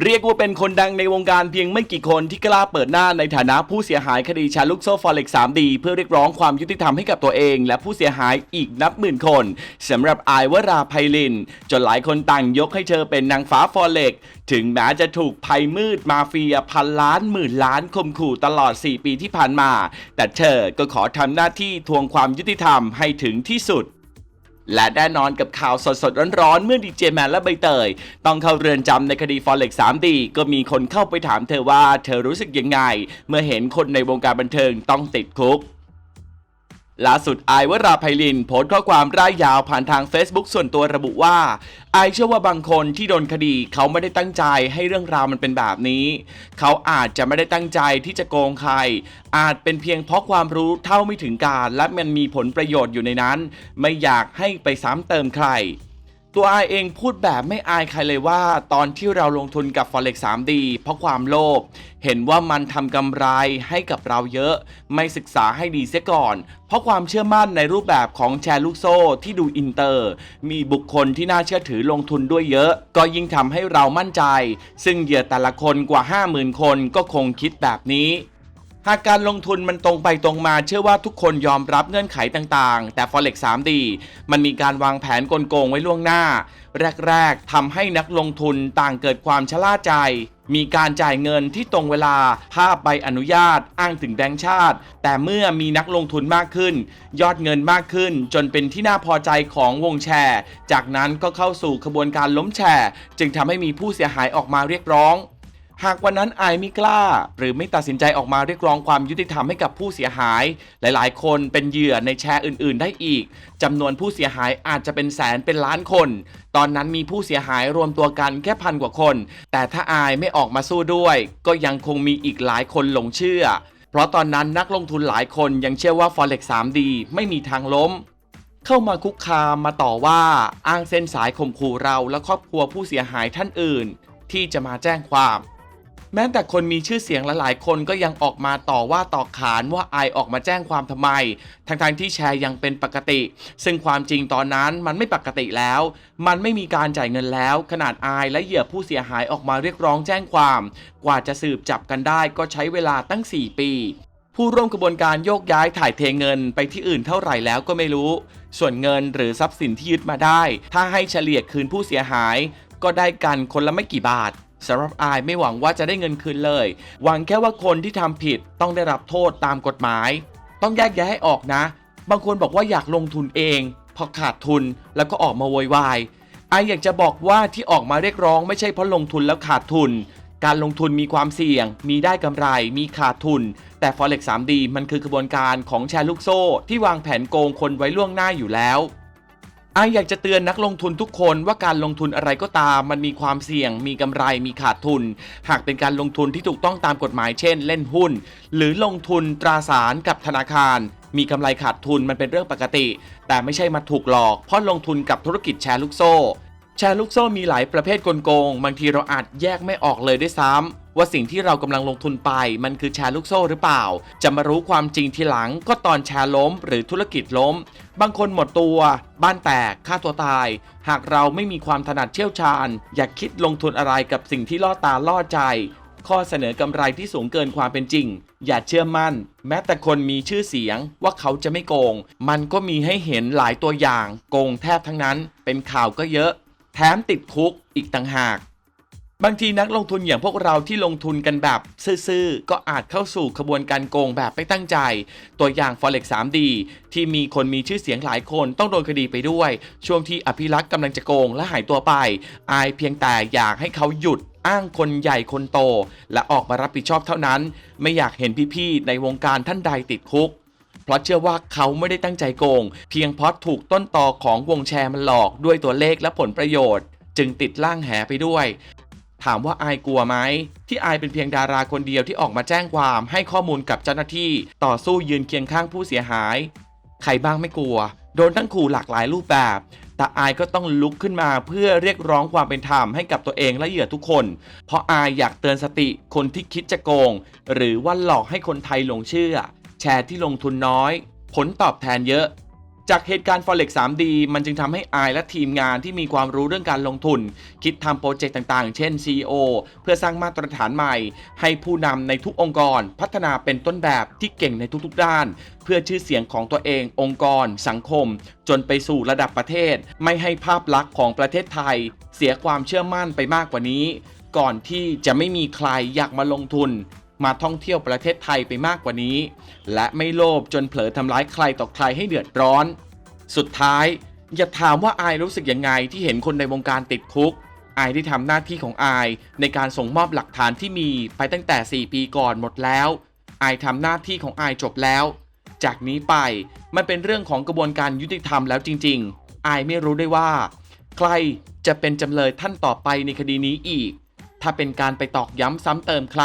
เรียกว่าเป็นคนดังในวงการเพียงไม่กี่คนที่กล้าเปิดหน้าในฐานะผู้เสียหายคดีแชร์ลูกโซ่ฟอเร็ก 3D เพื่อเรียกร้องความยุติธรรมให้กับตัวเอง และผู้เสียหายอีกนับหมื่นคนสำหรับอายวราไพลิน จนหลายคนต่างยกให้เธอเป็นนางฟ้าฟอเร็กถึงแม้จะถูกภัยมืดมาเฟียพันล้านหมื่นล้านข่มขู่ตลอด 4 ปีที่ผ่านมา แต่เธอก็ขอทำหน้าที่ทวงความยุติธรรมให้ถึงที่สุด และแน่นอนกับข่าวสดๆ ร้อนๆ เมื่อดีเจแมนและใบเตย ต้องเข้าเรือนจำในคดี Forex 3D ก็มีคนเข้าไปถามเธอว่าเธอรู้สึกยังไง เมื่อเห็นคนในวงการบันเทิงต้องติดคุก ล่าสุดไอวราไพลินโพสต์ข้อความร่ายยาวผ่านทาง Facebook ส่วนตัวระบุว่าไอเชื่อว่าบางคนที่โดนคดีเขาไม่ได้ตั้งใจให้เรื่องราวมันเป็นแบบนี้ เขาอาจจะไม่ได้ตั้งใจที่จะโกงใคร อาจเป็นเพียงเพราะความรู้เท่าไม่ถึงการ และมันมีผลประโยชน์อยู่ในนั้น ไม่อยากให้ไปซ้ำเติมใคร ตัวไอเองพูดแบบไม่อายใครเลยว่า ตอนที่เราลงทุนกับ Forex 3D เพราะความโลภเห็นว่ามันทำกำไรให้กับเราเยอะ ไม่ศึกษาให้ดีเสียก่อน เพราะความเชื่อมั่นในรูปแบบของแชร์ลูกโซ่ที่ดูอินเตอร์ มีบุคคลที่น่าเชื่อถือลงทุนด้วยเยอะ ก็ยิ่งทำให้เรามั่นใจ ซึ่งเหยื่อแต่ละคนกว่า 50,000 คนก็คงคิดแบบนี้ หากการลงทุนมันตรงไปตรงมาเชื่อว่าทุกคนยอมรับเงื่อนไขต่างๆ แต่ Forex 3D มันมีการวางแผนกลโกงไว้ล่วงหน้า แรกๆทำให้นักลงทุนต่างเกิดความชะล่าใจ มีการจ่ายเงินที่ตรงเวลา ภาพใบอนุญาต อ้างถึงแบงค์ชาติ แต่เมื่อมีนักลงทุนมากขึ้น ยอดเงินมากขึ้น จนเป็นที่น่าพอใจของวงแชร์ จากนั้นก็เข้าสู่ขบวนการล้มแชร์ จึงทำให้มีผู้เสียหายออกมาเรียกร้อง หากวันนั้นอายไม่กล้า หรือไม่ตัดสินใจออกมาเรียกร้องความยุติธรรมให้กับผู้เสียหาย หลายๆ คนเป็นเหยื่อในแชร์อื่น ๆ ได้อีกจำนวนผู้เสียหายอาจจะเป็นแสนเป็นล้านคน ตอนนั้นมีผู้เสียหายรวมตัวกันแค่พันกว่าคน แต่ถ้าอายไม่ออกมาสู้ด้วย ก็ยังคงมีอีกหลายคนหลงเชื่อ เพราะตอนนั้นนักลงทุนหลายคนยังเชื่อว่า Forex 3D ไม่มีทางล้มเข้ามาคุกคามมาต่อว่าอ้างเส้นสายข่มขู่เราและครอบครัวผู้เสียหายท่านอื่น ที่จะมาแจ้งความ แม้แต่คนมีชื่อเสียงหลายๆ คนก็ยังออกมาต่อว่าต่อขานว่าไอออกมาแจ้งความทำไม ทั้งๆที่แชร์ยังเป็นปกติ ซึ่งความจริงตอนนั้นมันไม่ปกติแล้ว มันไม่มีการจ่ายเงินแล้ว ขนาดไอและเหยื่อผู้เสียหายออกมาเรียกร้องแจ้งความ กว่าจะสืบจับกันได้ก็ใช้เวลาตั้ง 4 ปีผู้ร่วมกระบวนการโยกย้ายถ่ายเทเงินไปที่อื่นเท่าไหร่แล้วก็ไม่รู้ ส่วนเงินหรือทรัพย์สินที่ยึดมาได้ ถ้าให้เฉลี่ยคืนผู้เสียหาย ก็ได้กันคนละไม่กี่บาท สำหรับอายไม่หวังว่าจะได้เงินคืนเลย หวังแค่ว่าคนที่ทำผิดต้องได้รับโทษตามกฎหมาย ต้องแยกแยะให้ออกนะ บางคนบอกว่าอยากลงทุนเอง พอขาดทุนแล้วก็ออกมาโวยวายไอายอยากจะบอกว่าที่ออกมาเรียกร้องไม่ใช่เพราะลงทุนแล้วขาดทุน การลงทุนมีความเสี่ยง มีได้กำไร มีขาดทุน แต่ Forex 3D มันคือกระบวนการของแชร์ลูกโซ่ ที่วางแผนโกงคนไว้ล่วงหน้าอยู่แล้ว ไออยากจะเตือนนักลงทุนทุกคนว่าการลงทุนอะไรก็ตาม มันมีความเสี่ยง มีกำไรมีขาดทุน หากเป็นการลงทุนที่ถูกต้องตามกฎหมายเช่น เล่นหุ้น หรือลงทุนตราสารกับธนาคาร มีกำไรขาดทุนมันเป็นเรื่องปกติ แต่ไม่ใช่มาถูกหลอก เพราะลงทุนกับธุรกิจแชร์ลูกโซ่ แชร์ลูกโซ่มีหลายประเภทกลโกง บางทีเราอาจแยกไม่ออกเลยด้วยซ้ำว่าสิ่งที่เรากำลังลงทุนไป มันคือแชร์ลูกโซ่หรือเปล่า จะมารู้ความจริงทีหลังก็ตอนแชร์ล้ม หรือธุรกิจล้ม บางคนหมดตัว บ้านแตกฆ่าตัวตาย หากเราไม่มีความถนัดเชี่ยวชาญ อย่าคิดลงทุนอะไรกับสิ่งที่ล่อตาล่อใจ ข้อเสนอกำไรที่สูงเกินความเป็นจริง อย่าเชื่อมั่น แม้แต่คนมีชื่อเสียงว่าเขาจะไม่โกง มันก็มีให้เห็นหลายตัวอย่าง โกงแทบทั้งนั้น เป็นข่าวก็เยอะ แถมติดคุกอีกต่างหาก บางทีนักลงทุนอย่างพวกเราที่ลงทุนกันแบบซื่อๆ ก็อาจเข้าสู่ขบวนการโกงแบบไม่ตั้งใจ ตัวอย่าง Forex 3D ที่มีคนมีชื่อเสียงหลายคนต้องโดนคดีไปด้วย ช่วงที่อภิรักษ์กำลังจะโกงและหายตัวไป อายเพียงแต่อยากให้เขาหยุดอ้างคนใหญ่คนโต และออกมารับผิดชอบเท่านั้น ไม่อยากเห็นพี่ๆในวงการท่านใดติดคุก เพราะเชื่อว่าเขาไม่ได้ตั้งใจโกง เพียงเพราะถูกต้นตอของวงแชร์มันหลอกด้วยตัวเลขและผลประโยชน์ จึงติดล่างแหไปด้วย ถามว่าอายกลัวไหมที่อายเป็นเพียงดาราคนเดียวที่ออกมาแจ้งความให้ข้อมูลกับเจ้าหน้าที่ ต่อสู้ยืนเคียงข้างผู้เสียหาย ใครบ้างไม่กลัว โดนทั้งขู่หลากหลายรูปแบบแต่อายก็ต้องลุกขึ้นมาเพื่อเรียกร้องความเป็นธรรมให้กับตัวเองและเหยื่อทุกคน เพราะอายอยากเตือนสติคนที่คิดจะโกง หรือว่าหลอกให้คนไทยหลงเชื่อ แชร์ที่ลงทุนน้อย ผลตอบแทนเยอะ จากเหตุการณ์ Forex 3D มันจึงทำให้อายและทีมงานที่มีความรู้เรื่องการลงทุน คิดทำโปรเจกต์ต่างๆ เช่น CEO เพื่อสร้างมาตรฐานใหม่ ให้ผู้นำในทุกองค์กร พัฒนาเป็นต้นแบบที่เก่งในทุกๆ ด้าน เพื่อชื่อเสียงของตัวเององค์กร สังคม จนไปสู่ระดับประเทศ ไม่ให้ภาพลักษณ์ของประเทศไทย เสียความเชื่อมั่นไปมากกว่านี้ ก่อนที่จะไม่มีใครอยากมาลงทุน มาท่องเที่ยวประเทศไทยไปมากกว่านี้ และไม่โลภจนเผลอทำร้ายใครต่อใครให้เดือดร้อน สุดท้าย อย่าถามว่าอายรู้สึกยังไงที่เห็นคนในวงการติดคุกอายได้ทำหน้าที่ของอายในการส่งมอบหลักฐานที่มีไปตั้งแต่ 4 ปีก่อนหมดแล้วอายทำหน้าที่ของอายจบแล้ว จากนี้ไปมันเป็นเรื่องของกระบวนการยุติธรรมแล้วจริง ๆอายไม่รู้ได้ว่า ใครจะเป็นจำเลยท่านต่อไปในคดีนี้อีก ถ้าเป็นการไปตอกย้ำซ้ำเติมใคร